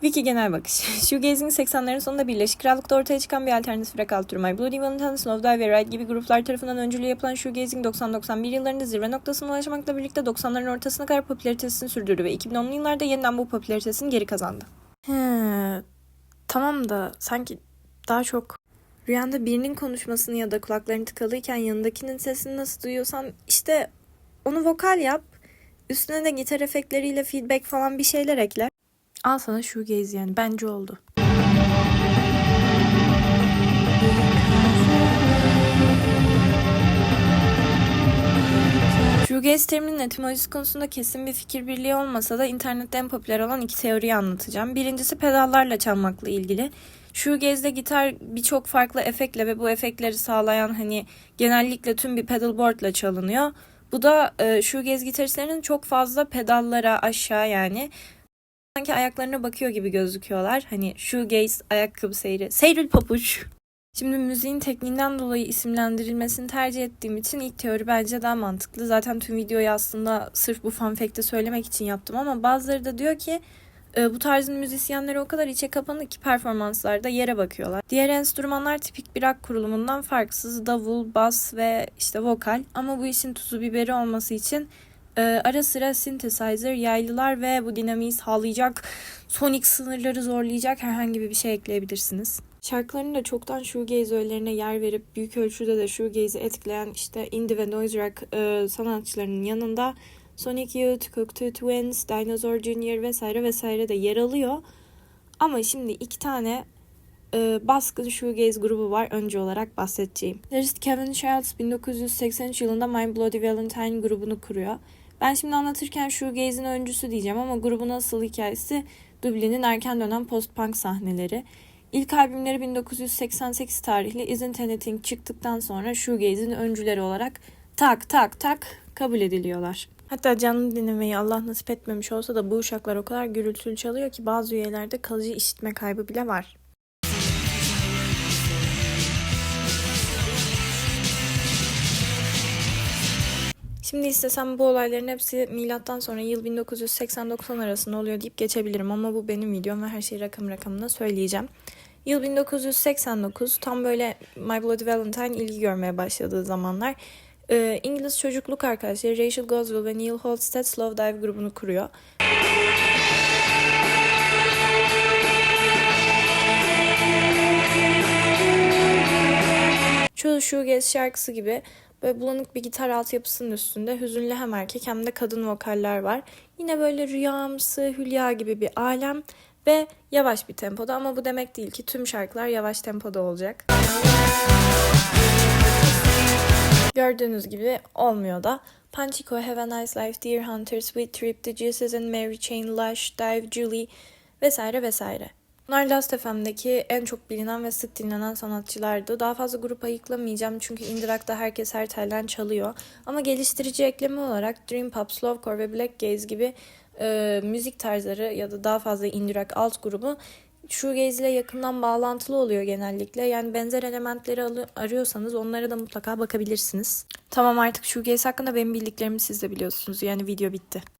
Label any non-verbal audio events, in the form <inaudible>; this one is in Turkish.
Wiki genel bakış. <laughs> Shoegazing 80'lerin sonunda Birleşik Krallık'ta ortaya çıkan bir alternatif rock alt. My Bloody Valentine, Snowdive ve Ride gibi gruplar tarafından öncülüğü yapılan shoegazing 90-91 yıllarında zirve noktasına ulaşmakla birlikte 90'ların ortasına kadar popülaritesini sürdürdü ve 2010'lu yıllarda yeniden bu popülaritesini geri kazandı. He, tamam da sanki daha çok rüyanda birinin konuşmasını ya da kulakların tıkalıyken yanındakinin sesini nasıl duyuyorsan işte onu vokal yap. Üstüne de gitar efektleriyle feedback falan bir şeyler ekle. Al sana shoegaze yani bence oldu. Shoegaze teriminin etimolojisi konusunda kesin bir fikir birliği olmasa da internette en popüler olan iki teoriyi anlatacağım. Birincisi pedallarla çalmakla ilgili. Shoegaze'de gitar birçok farklı efektle ve bu efektleri sağlayan hani genellikle tüm bir pedalboardla çalınıyor. Bu da e, shoegaze gitaristlerinin çok fazla pedallara aşağı yani sanki ayaklarına bakıyor gibi gözüküyorlar. Hani shoegaze ayakkabı seyri. Seyrül papuç. Şimdi müziğin tekniğinden dolayı isimlendirilmesini tercih ettiğim için ilk teori bence daha mantıklı. Zaten tüm videoyu aslında sırf bu fun fact'i söylemek için yaptım ama bazıları da diyor ki e, bu tarzın müzisyenleri o kadar içe kapanık ki performanslarda yere bakıyorlar. Diğer enstrümanlar tipik bir rock kurulumundan farksız davul, bas ve işte vokal ama bu işin tuzu biberi olması için e, ara sıra synthesizer, yaylılar ve bu dinamiği sağlayacak, sonik sınırları zorlayacak herhangi bir şey ekleyebilirsiniz. Şarkılarının da çoktan shoegaze öğelerine yer verip büyük ölçüde de shoegaze'i etkileyen işte indie ve noise rock e, sanatçılarının yanında Sonic Youth, Cocteau Twins, Dinosaur Jr. vesaire vesaire de yer alıyor. Ama şimdi iki tane e, baskın shoegaze grubu var önce olarak bahsedeceğim. Larist Kevin Childs 1983 yılında My Bloody Valentine grubunu kuruyor. Ben şimdi anlatırken shoegaze'in öncüsü diyeceğim ama grubun asıl hikayesi Dublin'in erken dönem post-punk sahneleri. İlk albümleri 1988 tarihli Isn't Anything çıktıktan sonra shoegaze'in öncüleri olarak tak tak tak kabul ediliyorlar. Hatta canlı dinlemeyi Allah nasip etmemiş olsa da bu uşaklar o kadar gürültülü çalıyor ki bazı üyelerde kalıcı işitme kaybı bile var. Şimdi istesem bu olayların hepsi milattan sonra yıl 1980-90 arasında oluyor deyip geçebilirim ama bu benim videom ve her şeyi rakam rakamına söyleyeceğim. Yıl 1989 tam böyle My Bloody Valentine ilgi görmeye başladığı zamanlar ee, İngiliz çocukluk arkadaşları Rachel Goswell ve Neil Halstead Slow Dive grubunu kuruyor. Çoğu shoegaze şarkısı gibi böyle bulanık bir gitar altyapısının üstünde hüzünlü hem erkek hem de kadın vokaller var. Yine böyle rüyamsı, hülya gibi bir alem ve yavaş bir tempoda ama bu demek değil ki tüm şarkılar yavaş tempoda olacak. Gördüğünüz gibi olmuyor da. Panchico, Have a Nice Life, Dear Hunter, Sweet Trip, The Jesus and Mary Chain, Lush, Dive, Julie vesaire vesaire. Bunlar Last FM'deki en çok bilinen ve sık dinlenen sanatçılardı. Daha fazla grup ayıklamayacağım çünkü indie rock'ta herkes her telden çalıyor. Ama geliştirici ekleme olarak Dream Pop, Slowcore ve Black Gaze gibi e, müzik tarzları ya da daha fazla indie rock alt grubu shoegaze ile yakından bağlantılı oluyor genellikle. Yani benzer elementleri arıyorsanız onlara da mutlaka bakabilirsiniz. Tamam artık shoegaze hakkında benim bildiklerimi siz de biliyorsunuz. Yani video bitti.